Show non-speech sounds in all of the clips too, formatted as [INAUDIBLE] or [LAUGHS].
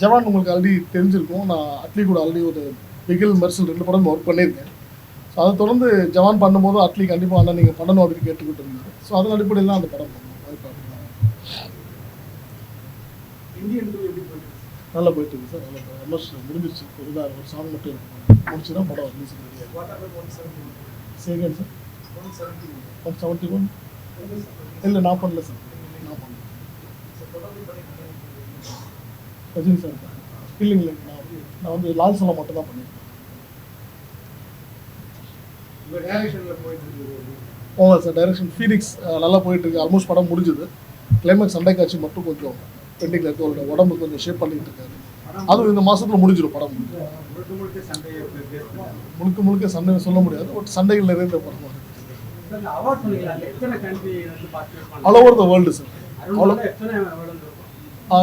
ஜவான் உங்களுக்கு தான் ஆல்ரெடி தெரிஞ்சிருக்கும். நான் அட்லி கூட ஆல்ரெடி ஒரு பிகில் மெர்சல் ரெண்டு படம் ஒர்க் பண்ணியிருக்கேன். ஸோ அதை தொடர்ந்து ஜவான் பண்ணும்போது அட்லி கண்டிப்பாக அண்ணா நீங்கள் பண்ணணும் அப்படின்னு கேட்டுக்கிட்டு இருந்தார் ஸோ அதன் அடிப்படையில் தான் அந்த படம் நல்லா போயிட்டு இருக்கு சார். நல்லா ஆல்மோஸ்ட் முடிஞ்சிருச்சு. ஒரு இதாக ஒரு சாங் மட்டும் முடிச்சு தான் படம் ரிலீஸ் ரெடியாக சரிங்க சார் ஒன் செவன்ட்டி ஒன் இல்லை நான் பண்ணல சார் நான் பண்ணல. ரஜினி சார் இல்லைங்களே நான் நான் வந்து லால் சலம் மட்டும் தான் பண்ணியிருக்கேன் போங்க சார் டைரக்ஷன் ஃபீனிக்ஸ் நல்லா போயிட்டு இருக்கு. ஆல்மோஸ்ட் படம் முடிஞ்சுது. கிளைமேக்ஸ் சண்டை காட்சி மட்டும் கொஞ்சம் பெண்டிங்கில் இருக்கு. அவரோட உடம்பு கொஞ்சம் ஷேப் பண்ணிட்டு இருக்காரு. அதுவும் இந்த மாசத்துல முடிஞ்சிடும் படம். முழுக்க முழுக்க சண்டை சொல்ல முடியாது. பட் சண்டைகள் நிறைந்த படமாக all over the world sir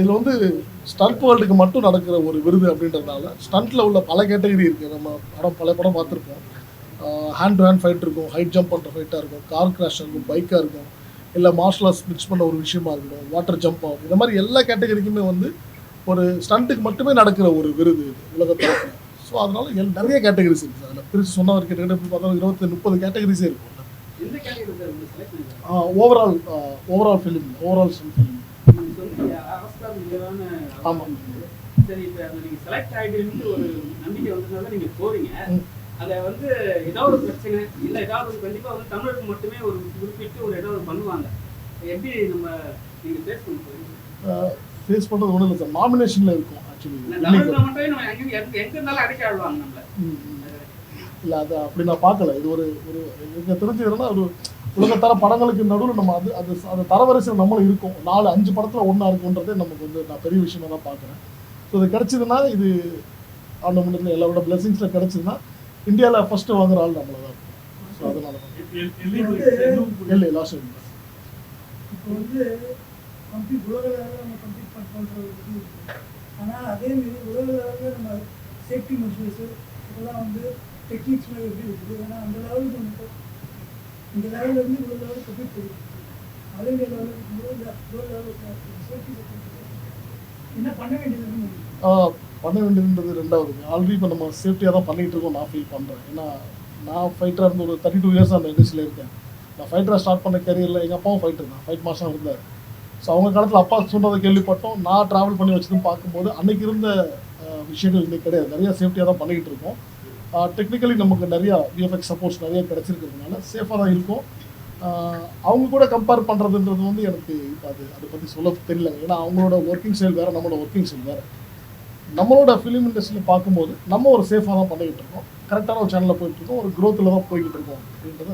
இதுல வந்து ஸ்டண்ட் வேர்ல்டுக்கு மட்டும் நடக்கிற ஒரு விருது அப்படின்றதுனால ஸ்டண்ட்ல உள்ள பல கேட்டகரி இருக்கு. நம்ம படம் பல படம் பார்த்துருப்போம். ஹேண்ட் டு ஹேண்ட் ஃபைட் இருக்கும். ஹைட் ஜம்ப் பண்ணுற ஃபைட்டாக இருக்கும். கார் கிராஷ் இருக்கும். பைக்காக இருக்கும். இல்லை மார்ஷல் ஆர்ட்ஸ் மிக்ஸ் பண்ண ஒரு விஷயமா இருக்கட்டும். வாட்டர் ஜம்ப் ஆகும் இந்த மாதிரி எல்லா கேட்டகரிக்குமே வந்து ஒரு ஸ்டண்ட்டுக்கு மட்டுமே நடக்கிற ஒரு விருது இது உலக தரத்தில் ஸோ அதனால எல் நிறைய கேட்டகரிஸ் இருக்குது அதில் பிரித்து சொன்ன ஒரு கேட்டகரி பார்த்தா இருபத்தி முப்பது கேட்டகரிஸே இருக்கும். Overall overall film overall film ஆமாம் சரி இப்போ அந்த நீங்க செலக்ட் ஆயிடுன்னு ஒரு நம்பிக்கை வந்ததுனால நீங்க போறீங்க. ம். அதை வந்து ஏதாவது ஒரு பிரச்சனை இல்ல ஏதாவது ஒரு கண்டிப்பா வந்து தமிழருக்கு மட்டுமே ஒரு குறிப்பிட்டு ஒரு ஏதாவது பண்ணுவாங்க. எப்படி நம்ம நீங்க பேஸ் பண்ண போறீங்க? ஃபேஸ் பண்ணுறது ஒன்றும் இல்லை சார் நாமினேஷனில் இருக்கும் ஆக்சுவலி எங்க இருந்தாலும் அடைக்க ஆடுவாங்க நம்மள. இல்லை அது அப்படி நான் பார்க்கல. இது ஒரு ஒரு எனக்கு தெரிஞ்சதுன்னா ஒரு உலகத்தர படங்களுக்கு நடுவில் நம்ம அது அது அந்த தரவரிசையில் நம்மளும் இருக்கும். நாலு அஞ்சு படத்தில் ஒன்றா இருக்குன்றதே நமக்கு வந்து நான் பெரிய விஷயமா தான் பார்க்குறேன். ஸோ இது கிடச்சிதுன்னா இது ஆண்ட முன்னத்தில் எல்லாரோட பிளெஸிங்ஸில் கிடச்சிதுன்னா இந்தியாவில் ஃபஸ்ட்டு வாங்குற ஆள் நம்மள தான் இருக்கும். ஸோ அதனால தான். இல்லை லாஸ்ட் இப்போ வந்து கம்ப்ளீட் உலக அளவில் நம்ம கம்ப்ளீட் பண்ணுற ஒரு இது இருக்குது ஆனால் அதேமாரி உலக அளவில் நம்ம சேஃப்டி மெஷர்ஸு இதெல்லாம் வந்து டெக்னிக்ஸ்லாம் எப்படி இருக்குது ஏன்னா அந்த லெவலுக்கு நம்ம இந்த லெவல்லேருந்து இவ்வளோ லெவலுக்கு போய் லெவலுக்கு என்ன பண்ண பண்ண வேண்டியதுன்றது ரெண்டாவது. ஆல்ரெடி இப்போ நம்ம சேஃப்டியாக தான் பண்ணிகிட்டு இருக்கோம். நான் ஃபீல் பண்ணுறேன் ஏன்னா நான் ஃபைட்டராக இருந்து ஒரு தேர்ட்டி டூ இயர்ஸ் அந்த இண்டஸ்ட்ரியில் இருக்கேன். நான் ஃபைட்டராக ஸ்டார்ட் பண்ண கேரியரில் எங்கள் அப்பாவும் ஃபைட்டர் தான். ஃபைட் மாஸ்டர் இருந்தார். ஸோ அவங்க காலத்தில் அப்பா சொன்னதை கேள்விப்பட்டோம். நான் ட்ராவல் பண்ணி வச்சதும் பார்க்கும்போது அன்னைக்கு இருந்த விஷயங்கள் இன்னைக்கு கிடையாது. நிறைய சேஃப்டியாக தான் பண்ணிக்கிட்டு இருக்கோம். டெக்னிக்கலி நமக்கு நிறையா விஎஃப்எக்ஸ் சப்போர்ட்ஸ் நிறைய கிடச்சிருக்கிறதுனால சேஃபாக தான் இருக்கும். அவங்க கூட கம்பேர் பண்ணுறதுன்றது வந்து எனக்கு அது அதை பற்றி சொல்ல தெரியல. ஏன்னா அவங்களோட ஒர்க்கிங் ஸ்டைல் வேறு நம்மளோட ஒர்க்கிங் ஸ்டைல் வேறு. நம்மளோட ஃபிலிம் இண்டஸ்ட்ரியில் பார்க்கும்போது நம்ம ஒரு சேஃபாக தான் பண்ணிக்கிட்டு இருக்கோம். கரெக்டான ஒரு சேனலில் போயிட்டு இருக்கோம். ஒரு growthல தான் போய்கிட்டு இருக்கோம் அப்படின்றத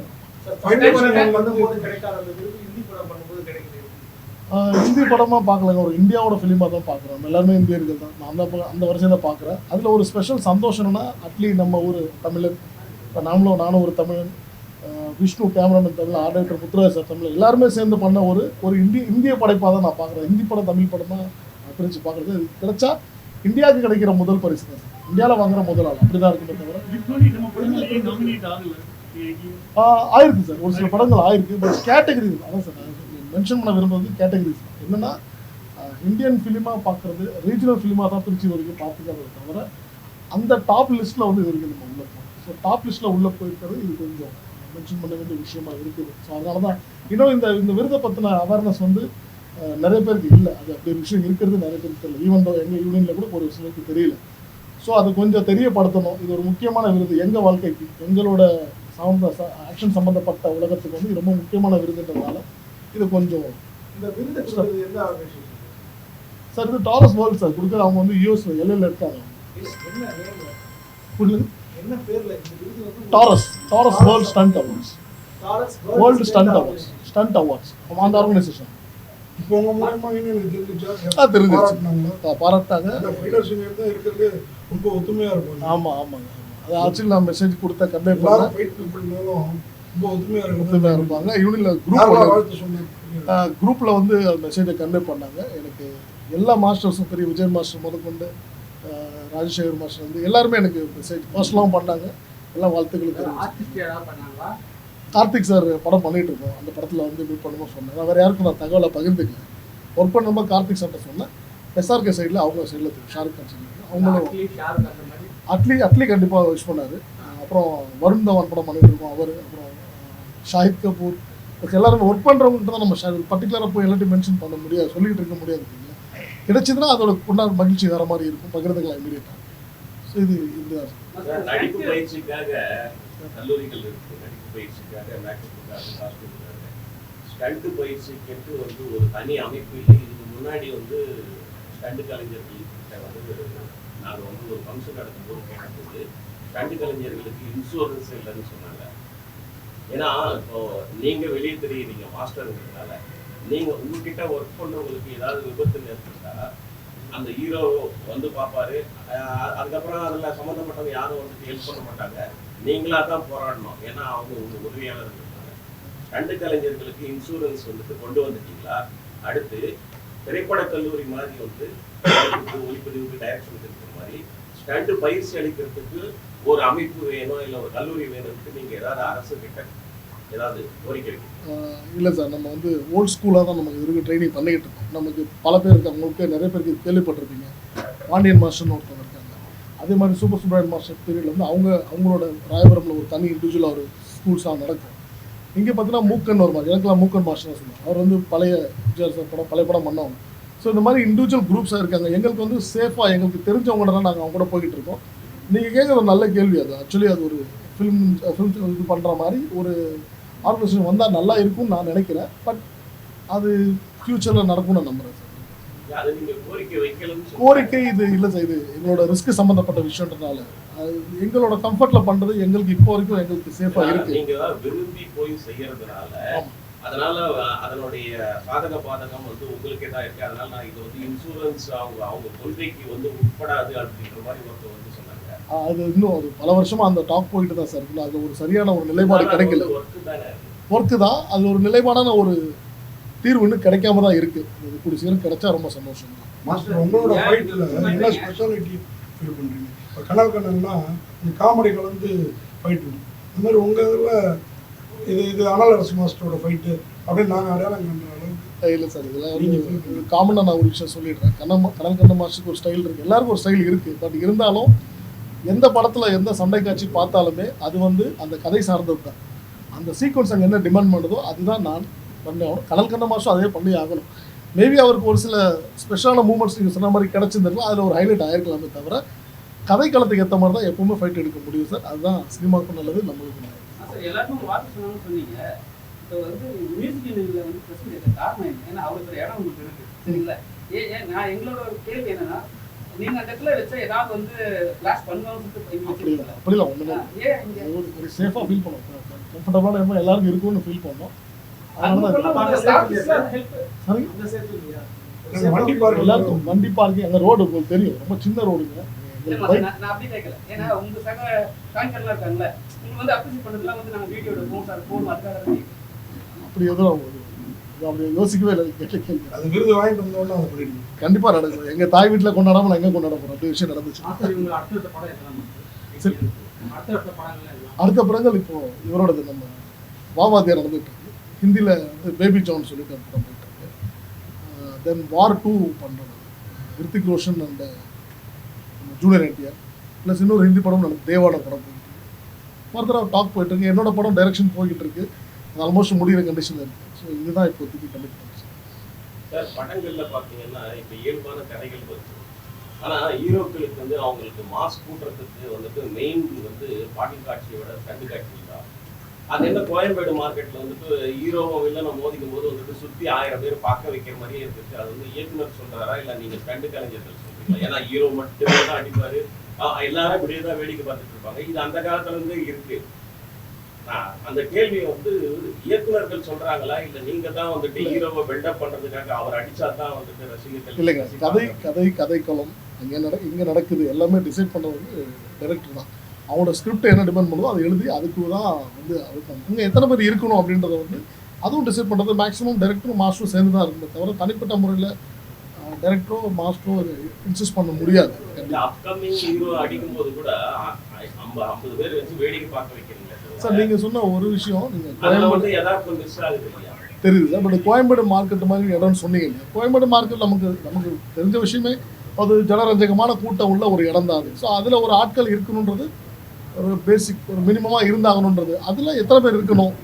ஹிந்தி படமாக பார்க்கலங்க. ஒரு இந்தியாவோட ஃபிலிமாக தான் பார்க்குறோம். எல்லாருமே இந்தியர்கள் தான். நான் அந்த அந்த வரிசையில் தான் பார்க்குறேன். அதில் ஒரு ஸ்பெஷல் சந்தோஷம்னா அட்லி நம்ம ஊர் தமிழன் இப்போ நாமளும் நானும் ஒரு தமிழன் விஷ்ணு கேமராமேன் தமிழ் ஆர்டர் முத்துராஜ் சார் தமிழ் எல்லாருமே சேர்ந்து பண்ண ஒரு ஒரு இந்திய இந்திய படைப்பாக தான் நான் பார்க்குறேன். ஹிந்தி படம் தமிழ் படமாக பிரித்து பார்க்குறது. இது கிடைச்சா இந்தியாவுக்கு கிடைக்கிற முதல் பரிசு தான். இந்தியாவில் வாங்குற முதல் ஆள். அப்படி தான் இருக்குமே தவிர ஆயிருக்கு சார். ஒரு சில படங்கள் ஆயிருக்கு. பட் கேட்டகரி அதான் சார். மென்ஷன் பண்ண விரும்புறது கேட்டகரிஸ் என்னன்னா இந்தியன் ஃபிலிமாக பார்க்குறது ரீஜனல் ஃபிலிமாக தான் திருச்சி வரைக்கும் பார்த்துக்கிறது தவிர அந்த டாப் லிஸ்ட்டில் வந்து இது வரைக்கும் நம்ம உள்ள போகணும் ஸோ டாப் லிஸ்ட்டில் உள்ளே போயிருக்கிறது இது கொஞ்சம் மென்ஷன் பண்ண வேண்டிய விஷயமா இருக்குது. ஸோ அதனால தான் இன்னும் இந்த இந்த விருதை பற்றின அவேர்னஸ் வந்து நிறைய பேருக்கு இல்லை. அது அப்படி ஒரு விஷயம் இருக்கிறது நிறைய பேருக்கு தெரியல. ஈவன் எங்கள் யூனியனில் கூட ஒரு சிலருக்கு தெரியல. ஸோ அது கொஞ்சம் தெரியப்படுத்தணும். இது ஒரு முக்கியமான விருது. எங்கள் வாழ்க்கைக்கு எங்களோட சம்மந்த ஆக்ஷன் சம்மந்தப்பட்ட உலகத்துக்கு வந்து ரொம்ப முக்கியமான விருதுன்றதுனால இது கொஞ்சம் இந்த விருது எந்த ஆர்கனைசேஷன் சார் இது டாரஸ் வேர்ல்ட் சார் கொடுக்குற அவங்க வந்து யூஎஸ் எல்லையில் இருக்காங்க. என்ன புரியல? என்ன பேர்ல? Taurus Taurus world stunt awards Taurus world stunt awards stunt awards அந்த ஆர்கனைசேஷன் இப்போ உங்க மூலமா எனக்கு தெரிஞ்சுச்சா? பாராட்டாங்க இருக்கிறது ரொம்ப ஒத்துமையா இருக்கும். ஆமாம் ஆமாங்க அது ஆக்சுவலி நான் மெசேஜ் கொடுத்த கன்வே எல்லாரும் ஒத்துமையாக இருப்பாங்க. யாரெல்லாம் குரூப் குரூப்பில் வந்து மெசேஜை கன்வே பண்ணாங்க. எனக்கு எல்லா மாஸ்டர்ஸும் பெரிய விஜய் மாஸ்டர் முதற்கொண்டு ராஜசேகர் மாஸ்டர் வந்து எல்லாருமே எனக்கு மெசேஜ் பர்சனலாகவும் பண்ணாங்க. எல்லாம் வாழ்த்துக்கள் தெரிவிச்சு. ஆர்டிஸ்ட் யாராவது பண்ணாங்களா? கார்த்திக் சார் படம் பண்ணிட்டு இருக்கோம். அந்த படத்தில் வந்து மீட் பண்ணும்போது சொன்னேன் வேறு யாருக்கும் நான் தகவலை பகிர்ந்துக்கல. ஒர்க் பண்ணும்போது கார்த்திக் சார்ட்ட சொன்னேன். எஸ்ஆர்கே சைடில் அவங்க சைடில் ஷாருக் கான் சைடில் அவங்களும் அட்லி அட்லி கண்டிப்பாக விஷ் பண்ணார். அப்புறம் வருண் தவன் படம் பண்ணிட்டு இருக்கோம். அவர் அப்புறம் ஷாஹித் கபூர். இதுக்கு எல்லாரும் ஒர்க் பண்ணுறவங்ககிட்ட தான் நம்ம பர்டிகுலராக போய் எல்லாத்தையும் மென்ஷன் பண்ண முடியாது சொல்லிட்டு இருக்க முடியாது கிடைச்சதுன்னா அதோட உண்டான மகிழ்ச்சி வேற மாதிரி இருக்கும் பகிர்ந்துக்கலாம் இமீடியட்டாக ஸோ இது இந்த நடிப்பு பயிற்சிக்காக கல்லூரிகள் இருக்கு. நடிப்பு பயிற்சிக்காக மேக்கப்புக்காக காஸ்டியூமுக்காக. ஸ்டண்ட் பயிற்சிக்கு வந்து ஒரு தனி அமைப்பு இல்லை. இதுக்கு முன்னாடி வந்து ஸ்டண்ட் கலைஞர்கள் வந்து நாங்கள் வந்து ஒரு ஃபங்க்ஷன் நடத்தும் போது கேட்டபோது ஸ்டண்ட் கலைஞர்களுக்கு இன்சூரன்ஸ் இல்லைன்னு சொன்னாங்க. ஏன்னா இப்போ நீங்க வெளியே தெரியுறீங்க மாஸ்டருங்கிறதுனால நீங்க உங்ககிட்ட ஒர்க் பண்றவங்களுக்கு ஏதாவது விபத்து நேர்பட்டா அந்த ஹீரோ வந்து பார்ப்பாரு. அதுக்கப்புறம் அதில் சம்மந்தப்பட்டவங்க யாரும் வந்துட்டு ஹெல்ப் பண்ண மாட்டாங்க. நீங்களா தான் போராடணும். ஏன்னா அவங்க உங்க உதவியாளர் இருக்காங்க. ரெண்டு கலைஞர்களுக்கு இன்சூரன்ஸ் வந்துட்டு கொண்டு வந்துட்டீங்களா? அடுத்து திரைப்பட கல்லூரி மாதிரி வந்து ஒளிப்பதிவுக்கு டைரக்ஷன் இருக்கிற மாதிரி ஸ்டண்ட் பயிற்சி அளிக்கிறதுக்கு ஒரு அமைப்பு வேணும் இல்லை ஒரு கல்லூரி வேணும்ட்டு நீங்க ஏதாவது அரசு கிட்ட ஏதாவது கோரிக்கை இல்லை சார் நம்ம வந்து ஓல்ட் ஸ்கூலாக தான் நம்ம இதுக்கு ட்ரைனிங் பண்ணிக்கிட்டு இருக்கோம். நமக்கு பல பேருக்கு அவங்களுக்கு நிறைய பேருக்கு கேள்விப்பட்டிருப்பீங்க. பாண்டியன் மாஸ்டர்னு ஒருத்தவங்க இருக்காங்க. அதே மாதிரி சூப்பர் சுப்ராயன் மாஸ்டர் பீரியட்ல வந்து அவங்க அவங்களோட ராயபுரமில் ஒரு தனி இண்டிவிஜுவலாக ஒரு ஸ்கூல்ஸாக நடக்கும். இங்கே பார்த்தீங்கன்னா மூக்கன் ஒரு மாதிரி எனக்குலாம் மூக்கன் மாஸ்டர் சொல்லுவாங்க. அவர் வந்து பழைய சார் படம் பழைய படம் பண்ணவங்க. ஸோ இந்த மாதிரி இண்டிவிஜுவல் குரூப்ஸாக இருக்காங்க. எங்களுக்கு வந்து சேஃபாக எங்களுக்கு தெரிஞ்சவங்க தான் நாங்கள் அவங்க கூட போய்கிட்டு இருக்கோம். நீங்கள் கேட்குற ஒரு நல்ல கேள்வி அது. ஆக்சுவலி அது ஒரு ஃபிலிம் ஃபிலிம் இது பண்ணுற மாதிரி ஒரு ஆர்கனைசேஷன் வந்தால் நல்லா இருக்கும்னு நான் நினைக்கிறேன். பட் அது ஃப்யூச்சரில் நடக்கும்னு நீங்க கோரிக்கை இது இல்லை சார் இது எங்களோட ரிஸ்க் சம்மந்தப்பட்ட விஷயன்றனால அது எங்களோட கம்ஃபர்ட்டில் பண்ணுறது எங்களுக்கு இப்போ வரைக்கும் எங்களுக்கு சேஃபாக இருக்கு. நீங்க விரும்பி போய் செய்யறதுனால. அதனால அதனுடைய சாதக பாதகம் வந்து உங்களுக்கே தான் இருக்கு. அதனால நான் இது வந்து இன்சூரன்ஸ் அவங்க அவங்க கொள்கைக்கு வந்து உட்படாது அப்படின்ற மாதிரி ஒருத்தர் வந்து சொன்னாங்க அது இன்னும் ஒரு பல வருஷமா அந்த டாக் போயிட்டு தான் சார் இருக்கு அது ஒரு சரியான ஒரு நிலைப்பாடு கிடைக்கல. ஒர்க்கு தானே? அது ஒரு நிலைப்பாடான ஒரு தீர்வு இன்னும் கிடைக்காம தான் இருக்கு. இது கூடிய சீக்கிரம் கிடைச்சா ரொம்ப சந்தோஷம். தான் மாஸ்டர் உங்களோட ஃபைட்டில் என்ன ஸ்பெஷாலிட்டி ஃபீல் பண்ணுறீங்க இப்போ கனல் கண்ணன்னா இந்த காமெடி கலந்து ஃபைட்டு இந்த மாதிரி உங்கள் இதில் இது இது அனல் அரசு மாஸ்டரோட ஃபைட்டு அப்படின்னு நாங்கள் அடையாளம் கண்ட அளவுக்கு இல்லை சார் இதெல்லாம் வந்து காமனாக நான் ஒரு விஷயம் சொல்லிடுறேன். கண்ண கடல் கண்ண மாஸ்டருக்கு ஒரு ஸ்டைல் இருக்கு. எல்லாருக்கும் ஒரு ஸ்டைல் இருக்கு. பட் இருந்தாலும் எந்த படத்தில் எந்த சண்டை காட்சி பார்த்தாலுமே அது வந்து அந்த கதை சார்ந்தது தான். அந்த சீக்வன்ஸ் அங்கே என்ன டிமாண்ட் பண்ணுதோ அதுதான் நான் பண்ணி ஆகணும் கடல் கண்ண மாதம் அதே பண்ணி ஆகணும். மேபி அவருக்கு ஒரு சில ஸ்பெஷலான மூமெண்ட்ஸ் நீங்கள் சொன்ன மாதிரி கிடச்சிருந்திருக்கலாம். அதில் ஒரு ஹைலைட் ஆகிருக்கலாமே தவிர கதை களத்துக்கு ஏற்ற மாதிரி தான் எப்பவுமே ஃபைட் எடுக்க முடியும் சார் அதுதான் சினிமாவுக்கும் நல்லது நம்மளுக்கும் நல்லது. எல்லாருக்கும் ஒரு வார்த்தை சொன்னாங்கன்னு சொன்னீங்க. இப்போ வந்து மியூசிக் இண்டஸ்ட்ரியில் வந்து பிரச்சனை இருக்க காரணம் என்ன? ஏன்னா அவருக்கு ஒரு இடம் உங்களுக்கு இருக்குது சரிங்களா? ஏ ஏன் நான் எங்களோட ஒரு கேள்வி என்னன்னா நீங்க அந்த இடத்துல வச்சா ஏதாவது வந்து கிளாஸ் இங்க அப்படி இல்லை? அப்படி இல்லை ஒன்றுமே ஒரு ஒரு சேஃபாக ஃபீல் பண்ணோம் கம்ஃபர்டபுளான இடமா எல்லாருக்கும் இருக்கும்னு ஃபீல் பண்ணோம் நாங்கள் வண்டி பார்க்க எல்லாருக்கும் வண்டி பார்க்கிங் அந்த ரோடு உங்களுக்கு தெரியும். ரொம்ப சின்ன ரோடுங்க நான் அப்படி கேட்கல ஏன்னா உங்க சக இருக்காங்கல்ல நீங்க வந்து அப்ரிசியேட் பண்ணதுலாம் வந்து நாங்க வீடியோ எடுப்போம் சார். ஃபோன் அதுக்காக. அப்படி எதுவும் அப்படி யோசிக்கவே இல்லை. கேட்ட கேள்வி. அது விருது வாங்கிட்டு அதை பண்ணிடுங்க கண்டிப்பாக நடக்கும். எங்கள் தாய் வீட்டில் கொண்டாடாம நான் எங்கே கொண்டாட போகிறோம் அப்படி விஷயம் நடந்துச்சு. அடுத்த படங்கள் இப்போ இவரோடது நம்ம வாவாதியா நடந்துட்டு இருக்கு. ஹிந்தியில் வந்து பேபி ஜான் சொல்லிட்டு ஒரு படம் போயிட்டு இருக்கு. தென் வார் டூ பண்ணுறது Hrithik Roshan and junior NTR. Plus இன்னொரு ஹிந்தி படம் நடந்து தேவாட படம் போயிட்டு இருக்கு. ஃபர்தராக டாக் போயிட்டு இருக்கு. என்னோட படம் டைரக்ஷன் போய்கிட்டு இருக்கு. அது ஆல்மோஸ்ட் முடிகிற கண்டிஷனில் இருக்கு. ஸோ இதுதான் இப்போதைக்கு கமிட் சார் படங்கள்ல பாத்தீங்கன்னா இப்ப இயல்பான கதைகள் வருது. ஆனா ஹீரோக்களுக்கு வந்து அவங்களுக்கு மாஸ் கூட்டுறதுக்கு வந்துட்டு மெயின் வந்து பாட்டில் காட்சியோட கண்டு காட்சி தான் அது என்ன கோயம்பேடு மார்க்கெட்ல வந்துட்டு ஹீரோவும் வில்லனை மோதிக்கும் போது வந்துட்டு சுத்தி ஆயிரம் பேர் பார்க்க வைக்கிற மாதிரியே இருந்துச்சு. அது வந்து இயக்குனர் சொல்றாரா இல்ல நீங்க கண்டு கலைஞர்கள் சொல்றீங்களா? ஏன்னா ஹீரோ மட்டுமே தான் அடிப்பாரு. ஆஹ் எல்லாரும் இப்படியே தான் வேடிக்கை பார்த்துட்டு இருப்பாங்க. இது அந்த காலத்துல இருந்து இருக்கு. அந்த கேள்வியை வந்து இயக்குனர்கள் சொல்றாங்களா? இல்ல நீங்க தான் வந்துட்டு ஹீரோவை பில்டப் பண்றதுக்காக அவர் அடிச்சா தான் வந்துட்டு ரசிகர்கள் இல்லைங்க கதை. கதை கதைக்களம் அங்கே நட இங்கே நடக்குது எல்லாமே டிசைட் பண்ணுறது வந்து டைரக்டர் தான். அவங்களோட ஸ்கிரிப்ட் என்ன டிமாண்ட் பண்ணுதோ அதை எழுதி அதுக்கு தான் வந்து அதுக்கு இங்கே எத்தனை பேர் இருக்கணும் அப்படின்றத வந்து அதுவும் டிசைட் பண்ணுறது மேக்ஸிமம் டைரக்டரும் மாஸ்டரும் சேர்ந்து தான் இருக்குமே தவிர தனிப்பட்ட முறையில் டைரக்டரோ மாஸ்டரோ இன்சிஸ்ட் பண்ண முடியாது. அப்கமிங் ஹீரோ அடிக்கும் போது கூட ஐம்பது ஐம்பது பேர் வச்சு வேடிக்கை பார்க்க வைக்கிறீங்களே சார் நீங்கள் சொன்ன ஒரு விஷயம் அதுல கோயம்பேடு தெரியுது சார் பட் கோயம்பேடு மார்க்கெட் மாதிரி இடம்னு சொன்னீங்க. கோயம்பேடு மார்க்கெட் நமக்கு நமக்கு தெரிஞ்ச விஷயமே அது ஜனரஞ்சகமான கூட்டம் உள்ள ஒரு இடம் தான் அது. ஸோ அதில் ஒரு ஆட்கள் இருக்கணுன்றது ஒரு பேசிக் ஒரு மினிமமாக இருந்தாகணுன்றது. அதில் எத்தனை பேர் இருக்கணும்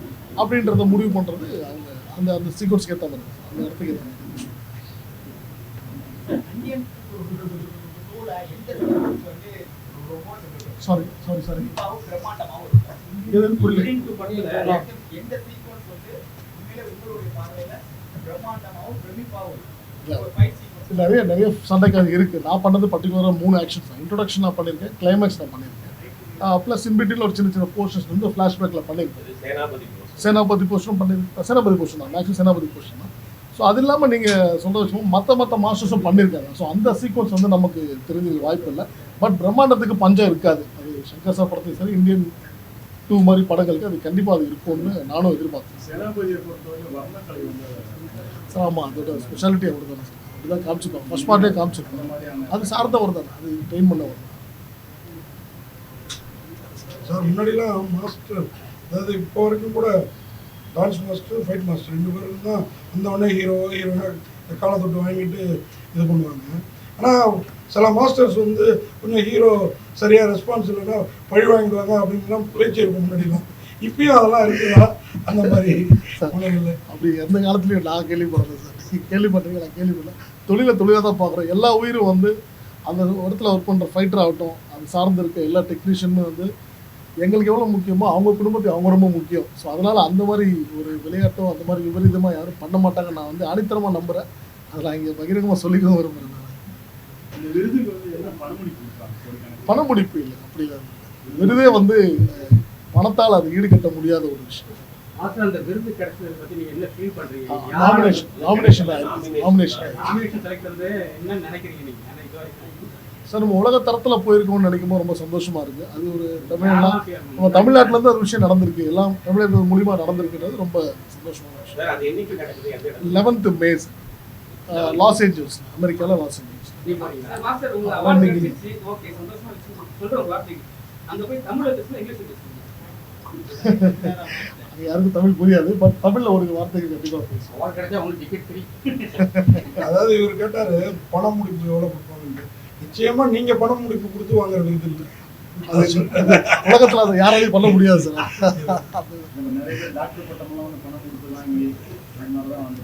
அப்படின்றத முடிவு பண்ணுறது அவங்க அந்த அந்த சீக்வன்ஸ்க்கு ஏற்ற மாதிரி. அந்த இடத்துக்கு ஏற்ற மாதிரி. சாரி சாரி சாரி எதுன்னு புரியல. எந்த- சீக்வன்ஸ் வந்து உண்மையிலே உங்களுடைய பார்வையில நிறைய நிறைய சண்டைக்காக இருக்குது நான் பண்ணது பர்டிகுலராக மூணு ஆக்ஷன்ஸ் தான். இன்ட்ரொடக்ஷன் நான் பண்ணியிருக்கேன். கிளைமேக்ஸ் நான் பண்ணியிருக்கேன். ப்ளஸ் இன்பிட்டியில் ஒரு சின்ன சின்ன போர்ஷன்ஸ் வந்து ஃப்ளாஷ்பேக்கில் பண்ணியிருக்கேன். சேனாபதி போர்ஷனும் பண்ணியிருக்கேன். சேனாபதி போர்ஷன் தான். மேக்ஸிமம் சேனாபதி போர்ஷன் தான். ஸோ அது இல்லாமல் நீங்கள் சொல்கிற விஷயம் மற்ற மற்ற மாஸ்டர்ஸும் பண்ணியிருக்காங்க. ஸோ அந்த சீக்வன்ஸ் வந்து நமக்கு தெரிஞ்ச வாய்ப்பு இல்லை. பட் பிரம்மாண்டத்துக்கு பஞ்சம் இருக்காது. அது சங்கர் சார் படத்துக்கு சரி இந்தியன் டூ மாதிரி படங்களுக்கு அது கண்டிப்பாக அது இருக்கும்னு நானும் எதிர்பார்த்தேன் சார் ஆமாம் அதோட ஸ்பெஷாலிட்டி அப்படி தானே சார். அப்படி தான் காமிச்சிருக்கோம் ஃபர்ஸ்ட் பார்ட்டே காமிச்சிருக்கோம் மாதிரியான அது சார்ந்தவர் தானே. அது ட்ரெயின் பண்ணவர் தான். சார் முன்னாடிலாம் மாஸ்டர் அதாவது இப்போ வரைக்கும் கூட டான்ஸ் மாஸ்டர் ஃபைட் மாஸ்டர் ரெண்டு பேரும் தான் அந்த உடனே ஹீரோ ஹீரோனா காலை தொட்டு வாங்கிட்டு இது பண்ணுவாங்க. ஆனால் சில மாஸ்டர்ஸ் வந்து கொஞ்சம் ஹீரோ சரியாக ரெஸ்பான்ஸ் இல்லைன்னா பழி வாங்கிடுவாங்க அப்படின்லாம் பேச்சு இருக்கும் முன்னாடிலாம். இப்பயும் அதெல்லாம் இருக்குதா? அந்த மாதிரி முனைகளில் அப்படி எந்த காலத்துலையும் நான் கேள்விப்படலை சார். கேள்விப்பட்டீங்க நான் கேள்விப்படல. தொழிலை தொழிலாக தான் பார்க்குறோம் எல்லா உயிரும் வந்து அந்த இடத்துல ஒர்க் பண்ணுற ஃபைட்டர் ஆகட்டும் அது சார்ந்து இருக்க எல்லா டெக்னீஷியனும் வந்து எங்களுக்கு எவ்வளோ முக்கியமோ அவங்க குடும்பத்துக்கு அவங்க ரொம்ப முக்கியம். ஸோ அதனால் அந்த மாதிரி ஒரு விளையாட்டோ அந்த மாதிரி விபரீதமாக யாரும் பண்ண மாட்டாங்க நான் வந்து ஆணித்தரமாக நம்புகிறேன் அதில் இங்கே பகிரங்கமாக சொல்லிக்கவும் விரும்புகிறேன் இந்த விருதுக்கு வந்து என்ன பணமொழி கொடுக்குறாங்க கோடிக்கணக்கில். பண முடிப்பு இல்லை அப்படி விருதே வந்து பணத்தால் அது ஈடுகட்ட முடியாத ஒரு விஷயம். மாஸ்டர் அந்த விருது கிடைச்சதை பத்தி நீங்க என்ன ஃபீல் பண்றீங்க? Nomination nomination nomination nomination select வந்து என்ன நினைக்கிறீங்க நீங்க? ஏன்னா இது வரைக்கும் சார் நம்ம உலக தரத்தில் போயிருக்கோம்னு நினைக்கும் போது ரொம்ப சந்தோஷமா இருக்கு. அது ஒரு தமிழ்னா நம்ம தமிழ்நாட்டுல இருந்து ஒரு விஷயம் நடந்திருக்கு. எல்லாம் தமிழர்கள் மூலியமா நடந்திருக்குன்றது ரொம்ப சந்தோஷமான விஷயம். அது லெவன்த்து மே லாஸ் ஏஞ்சல்ஸ் அமெரிக்காவில் லாஸ் ஏஞ்சல்ஸ் [LAUGHS] யாருக்கும் தமிழ் புரியாது பட் தமிழில் ஒரு வார்த்தைக்கு கண்டிப்பாக பேசுவோம் அதாவது இவர் கேட்டார் பண முடிப்பு எவ்வளோ கொடுப்பாங்க நிச்சயமாக நீங்கள் பண முடிப்பு கொடுத்து வாங்குற விருது இல்லை. அது உலகத்தில் அதை யாராலையும் பண்ண முடியாது சார். டாக்டர் பட்டமெல்லாம் வந்து பணம் கொடுத்து வாங்கி அந்த மாதிரி தான் வந்து